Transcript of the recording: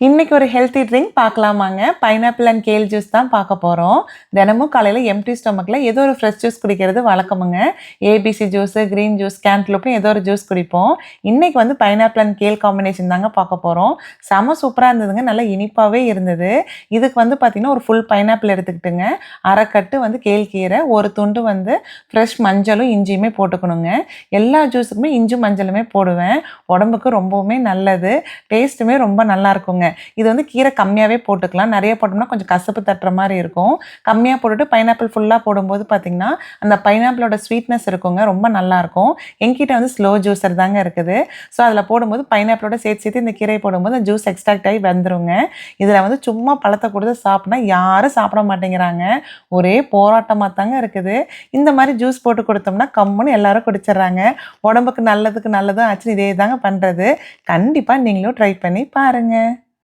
இன்னைக்கு ஒரு healthy drink பார்க்கலாமாங்க பைனாப்பிள் அண்ட் கேல் ஜூஸ் தான் பார்க்க போகிறோம் தினமும் காலையில் எம்டி ஸ்டொமக்கில் ஏதோ ஒரு ஃப்ரெஷ் ஜூஸ் குடிக்கிறது வழக்கமுங்க. ஏபிசி ஜூஸு க்ரீன் ஜூஸ் கேன்ட்லூப்னு ஏதோ ஒரு ஜூஸ் குடிப்போம். இன்றைக்கி வந்து பைனாப்பிள் அண்ட் கேல் காம்பினேஷன் தாங்க பார்க்க போகிறோம் செம சூப்பராக இருந்ததுங்க. நல்லா இனிப்பாகவே இருந்தது. இதுக்கு வந்து பார்த்திங்கன்னா ஒரு ஃபுல் பைனாப்பிள் எடுத்துக்கிட்டுங்க. அரைக்கட்டு வந்து கேல் கீரை ஒரு துண்டு வந்து ஃப்ரெஷ் மஞ்சளும் இஞ்சியுமே போட்டுக்கணுங்க. எல்லா ஜூஸுக்குமே இஞ்சி மஞ்சளுமே போடுவேன். உடம்புக்கு ரொம்பவுமே நல்லது. டேஸ்ட்டுமே ரொம்ப நல்லா இருக்குங்க. இது வந்து கீரை கம்மியாகவே போட்டுக்கலாம். நிறைய போட்டோம்னா கொஞ்சம் கசப்பு தட்டுற மாதிரி இருக்கும். கம்மியாக போட்டுட்டு பைனாப்பிள் ஃபுல்லாக போடும்போது பார்த்திங்கன்னா அந்த பைனாப்பிளோட ஸ்வீட்னஸ் இருக்குங்க. ரொம்ப நல்லாயிருக்கும் எங்கிட்ட வந்து ஸ்லோ ஜூஸர் தாங்க இருக்குது. ஸோ அதில் போடும்போது பைனாப்பிளோட சேர்த்து சேர்த்து இந்த கீரை போடும்போது அந்த ஜூஸ் எக்ஸ்ட்ராக்ட் ஆகி வந்துருங்க. இதில் வந்து சும்மா பழத்தை கொடுத்து சாப்பிட்னா யாரும் சாப்பிட மாட்டேங்கிறாங்க. ஒரே போராட்டமாக தாங்க இருக்குது. இந்த மாதிரி ஜூஸ் போட்டு கொடுத்தோம்னா கம்முன்னு எல்லாரும் குடிச்சிடுறாங்க உடம்புக்கு நல்லதுக்கு நல்லதும் ஆச்சு இதே தாங்க பண்ணுறது கண்டிப்பாக நீங்களும் ட்ரை பண்ணி பாருங்கள்